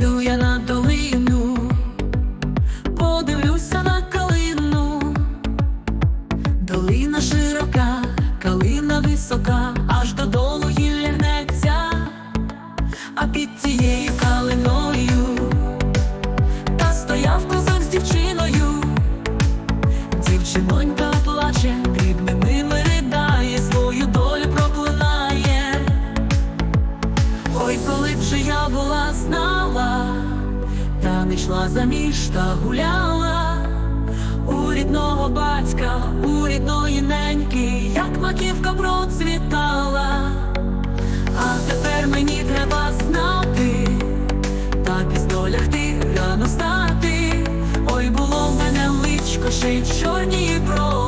я на долину, подивлюся на калину, долина широка, калина висока, аж додолу гілля а під цією калиною та стояв козак з дівчиною. Дівчинонька плаче, йшла заміж та гуляла у рідного батька, у рідної неньки, як маківка процвітала. А тепер мені треба знати, та із долягти рано стати. Ой, було в мене личко, ще й чорні брови,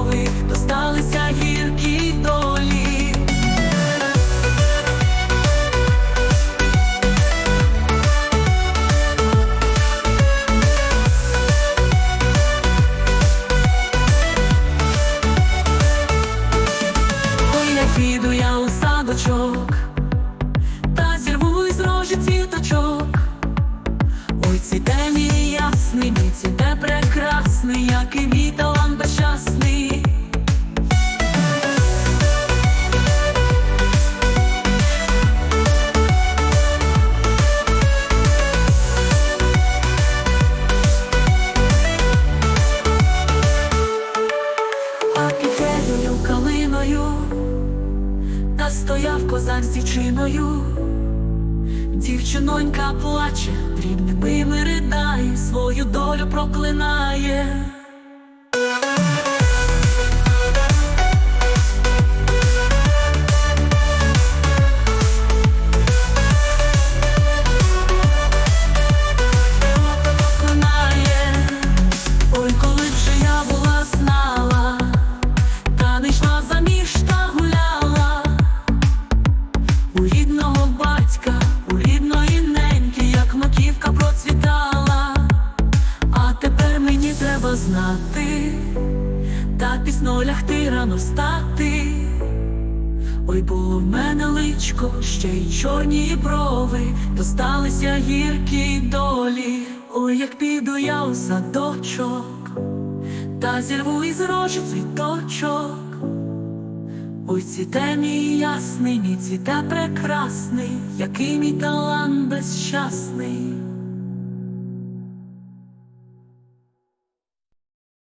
рожі цвіточок. Ой, цвіте мій ясний, мій цвіте прекрасний, який мій талант безщасний. А під тією калиною та стояв козак з дівчиною. Дівчинонька плаче, дрібними ридає, свою долю проклинає. Проклинає. Знати, та пізно лягти рано встати. Ой, було в мене личко, ще й чорні брови, досталися гіркі долі. Ой, як піду я у садочок, та зірву із рожі цвіточок. Ой, цвіте мій ясний, мій цвіте прекрасний, який мій талант безщасний.